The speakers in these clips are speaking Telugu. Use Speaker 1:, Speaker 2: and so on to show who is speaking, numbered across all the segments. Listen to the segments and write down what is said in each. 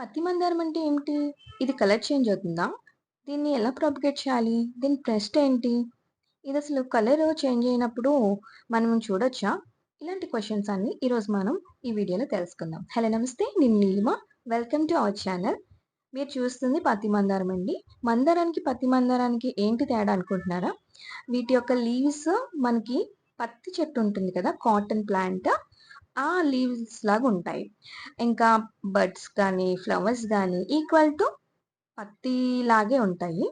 Speaker 1: పత్తి మందారం అంటే ఏమిటి? ఇది కలర్ చేంజ్ అవుతుందా? దీన్ని ఎలా ప్రాపగేట్ చేయాలి? దీని ప్రెస్ట్ ఏంటి? ఇది అసలు కలర్ చేంజ్ అయినప్పుడు మనం చూడొచ్చా? ఇలాంటి క్వశ్చన్స్ అన్నీ ఈరోజు మనం ఈ వీడియోలో తెలుసుకుందాం. హలో నమస్తే నేను Neelima. Welcome to our channel. మీరు చూస్తుంది పత్తి మందారం అండి. మందారానికి, పత్తి మందారానికి ఏంటి తేడా అనుకుంటున్నారా? వీటి యొక్క లీవ్స్ మనకి పత్తి చెట్టు ఉంటుంది కదా! కాటన్ ప్లాంట్ ఆ లీవ్స్ లాగా ఉంటాయి. ఇంకా బర్డ్స్ కానీ, ఫ్లవర్స్ కానీ ఈక్వల్ టు పత్తి లాగే ఉంటాయి.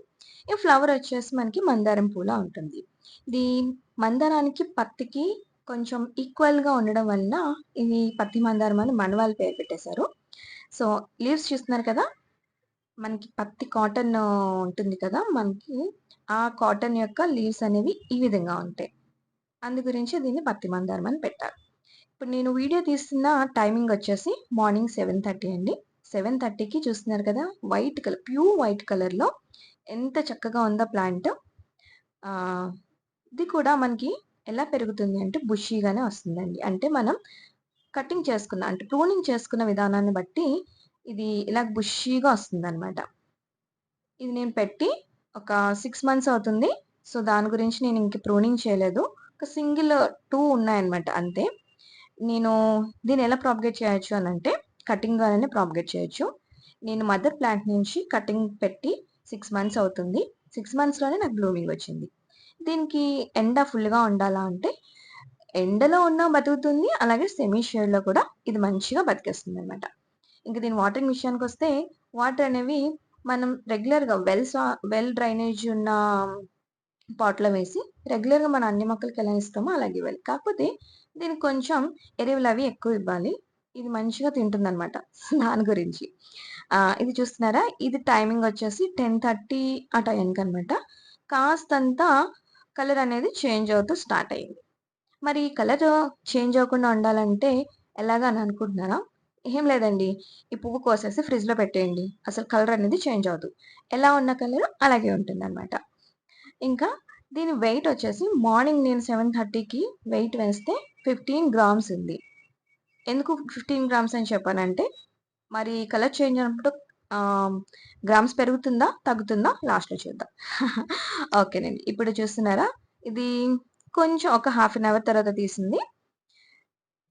Speaker 1: ఈ ఫ్లవర్ వచ్చేసి మనకి మందారం పూలా ఉంటుంది. ఇది మందారానికి, పత్తికి కొంచెం ఈక్వల్‌గా ఉండడం వలన ఇది పత్తి మందారం అని మన వాళ్ళు పేరు పెట్టేశారు. సో, లీవ్స్ చూస్తున్నారు కదా! మనకి పత్తి కాటన్ ఉంటుంది కదా! మనకి ఆ కాటన్ యొక్క లీవ్స్ అనేవి ఈ విధంగా ఉంటాయి. అందు గురించి దీన్ని పత్తి మందారం అని పెట్టారు. ఇప్పుడు నేను వీడియో తీస్తున్న టైమింగ్ వచ్చేసి మార్నింగ్ 7:30 అండి. 7:30కి చూస్తున్నారు కదా! వైట్ కలర్ ప్యూర్ వైట్ కలర్‌లో ఎంత చక్కగా ఉందో ప్లాంట్. ఇది కూడా మనకి ఎలా పెరుగుతుంది అంటే బుషీగానే వస్తుందండి. అంటే మనం కటింగ్ చేసుకున్న అంటే ప్రూనింగ్ చేసుకున్న విధానాన్ని బట్టి ఇది ఇలా బుషీగా వస్తుందన్నమాట ఇది నేను పెట్టి ఒక సిక్స్ మంత్స్ అవుతుంది. సో, దాని గురించి నేను ఇంక ప్రూనింగ్ చేయలేదు. ఒక సింగిల్ టూ ఉన్నాయన్నమాట అంతే. నేను దీన్ని ఎలా ప్రాపగేట్ చేయొచ్చు అంటే కటింగ్ ద్వారానే ప్రాపగేట్ చేయొచ్చు. నేను మదర్ ప్లాంట్ నుంచి కటింగ్ పెట్టి సిక్స్ మంత్స్ అవుతుంది. సిక్స్ మంత్స్‌లోనే నాకు బ్లూమింగ్ వచ్చింది. దీనికి ఎండ ఫుల్‌గా ఉండాలా అంటే ఎండలో ఉన్నా బతుకుతుంది. అలాగే సెమీ షేడ్‌లో కూడా ఇది మంచిగా బతికేస్తుంది అనమాట ఇంక దీని వాటరింగ్ విషయానికొస్తే వాటర్ అనేవి మనం రెగ్యులర్‌గా వెల్ సా వెల్ డ్రైనేజ్ ఉన్న పాట్‌లో వేసి రెగ్యులర్‌గా మన అన్ని మొక్కలకి ఎలా ఇస్తామో అలాగే ఇవ్వాలి. కాకపోతే దీనికి కొంచెం ఎరువులు అవి ఎక్కువ ఇవ్వాలి. ఇది మంచిగా తింటుంది అనమాట దాని గురించి. ఇది చూస్తున్నారా? ఇది టైమింగ్ వచ్చేసి 10:30 ఆ టైంకి అనమాట కాస్తంతా కలర్ అనేది చేంజ్ అవుతూ స్టార్ట్ అయింది. మరి కలర్ చేంజ్ అవ్వకుండా ఉండాలంటే ఎలాగా అని అనుకుంటున్నారా? ఏం లేదండి. ఈ పువ్వు కోసేసి ఫ్రిడ్జ్‌లో పెట్టేయండి. అసలు కలర్ అనేది చేంజ్ అవ్వదు. ఎలా ఉన్న కలర్ అలాగే ఉంటుంది అనమాట ఇంకా దీని వెయిట్ వచ్చేసి మార్నింగ్ నేను 7:30కి వెయిట్ వేస్తే 15 గ్రామ్స్ ఉంది. ఎందుకు 15 గ్రామ్స్ అని చెప్పానంటే మరి కలర్ చేంజ్ అయినప్పుడు గ్రామ్స్ పెరుగుతుందా? తగ్గుతుందా? లాస్ట్‌లో చూద్దాం. ఓకేనండి. ఇప్పుడు చూస్తున్నారా? ఇది కొంచెం ఒక హాఫ్ అన్ అవర్ తర్వాత తీసింది.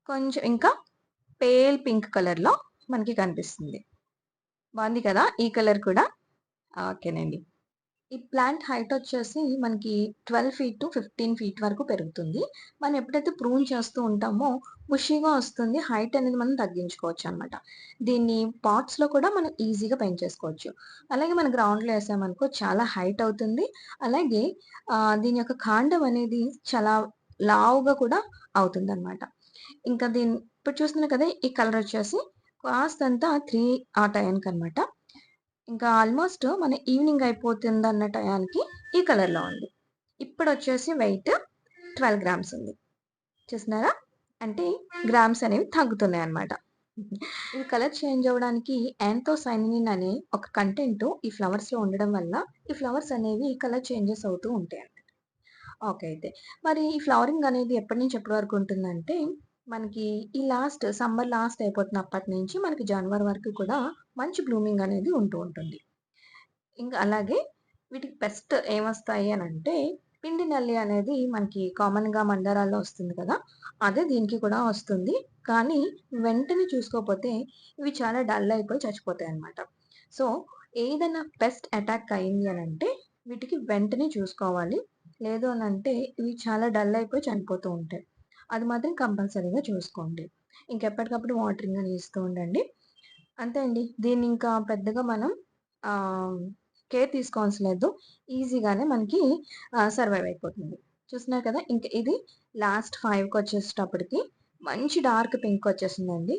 Speaker 1: కొంచెం ఇంకా పేల్ పింక్ కలర్‌లో మనకి కనిపిస్తుంది. బాగుంది కదా! ఈ కలర్ కూడా. ఓకేనండి. ఈ ప్లాంట్ హైట్ వచ్చేసి మనకి 12 ఫీట్ టు 15 ఫీట్ వరకు పెరుగుతుంది. మనం ఎప్పుడైతే ప్రూన్ చేస్తూ ఉంటామో బుషీగా వస్తుంది. హైట్ అనేది మనం తగ్గించుకోవచ్చు అనమాట దీన్ని పాట్స్‌లో కూడా మనం ఈజీగా పెంచేసుకోవచ్చు. అలాగే మనం గ్రౌండ్‌లో వేసామనుకో చాలా హైట్ అవుతుంది. అలాగే దీని యొక్క కాండం అనేది చాలా లావుగా కూడా అవుతుంది అనమాట ఇంకా దీన్ని ఇప్పుడు చూస్తున్నారు కదా! ఈ కలర్ వచ్చేసి కాస్ట్ అంతా త్రీ ఆ టైంకి అనమాట ఇంకా ఆల్మోస్ట్ మన ఈవినింగ్ అయిపోతుంది అన్న టయానికి ఈ కలర్‌లో ఉంది. ఇప్పుడు వచ్చేసి వెయిట్ 12 గ్రామ్స్ ఉంది. చూసినారా అంటే గ్రామ్స్ అనేవి తగ్గుతున్నాయి అన్నమాట ఈ కలర్ చేంజ్ అవ్వడానికి యాంథోసైనిన్ అనే ఒక కంటెంట్ ఈ ఫ్లవర్స్‌లో ఉండడం వల్ల ఈ ఫ్లవర్స్ అనేవి కలర్ చేంజెస్ అవుతూ ఉంటాయన్నమాట. ఓకే అయితే. మరి ఈ ఫ్లవరింగ్ అనేది ఎప్పటి నుంచి ఎప్పటి వరకు ఉంటుందంటే మనకి ఈ లాస్ట్ సమ్మర్ లాస్ట్ అయిపోతున్నప్పటి నుంచి మనకి జనవరి వరకు కూడా మంచి బ్లూమింగ్ అనేది ఉంటూ ఉంటుంది. ఇంకా అలాగే వీటికి పెస్ట్ ఏమొస్తాయి అని అంటే పిండి నల్లి అనేది మనకి కామన్‌గా మండరాల్లో వస్తుంది కదా! అదే దీనికి కూడా వస్తుంది. కానీ వెంటనే చూసుకోకపోతే ఇవి చాలా డల్ అయిపోయి చచ్చిపోతాయన్నమాట. సో, ఏదైనా పెస్ట్ అటాక్ అయింది అని అంటే వీటికి వెంటనే చూసుకోవాలి. లేదు అనంటే ఇవి చాలా డల్ అయిపోయి చనిపోతూ ఉంటాయి. అది మాత్రం కంపల్సరీగా చూసుకోండి. ఇంకెప్పటికప్పుడు వాటరింగ్ అని ఇస్తూ ఉండండి. అంతే అండి. దీన్ని ఇంకా పెద్దగా మనం కేర్ తీసుకోవాల్సి లేదు. ఈజీగానే మనకి సర్వైవ్ అయిపోతుంది. చూస్తున్నారు కదా! ఇంక ఇది లాస్ట్ ఫైవ్కి వచ్చేసేటప్పటికి మంచి డార్క్ పింక్ వచ్చేసిందండి.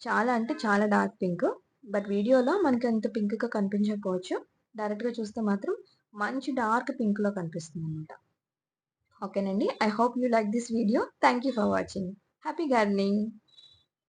Speaker 1: చాలా అంటే చాలా డార్క్ పింక్. బట్ వీడియోలో మనకి అంత పింక్‌గా కనిపించకపోవచ్చు. డైరెక్ట్‌గా చూస్తే మాత్రం మంచి డార్క్ పింక్‌లో కనిపిస్తుంది అనమాట ఓకేనండి. I hope you like this video. Thank you for watching. Happy gardening.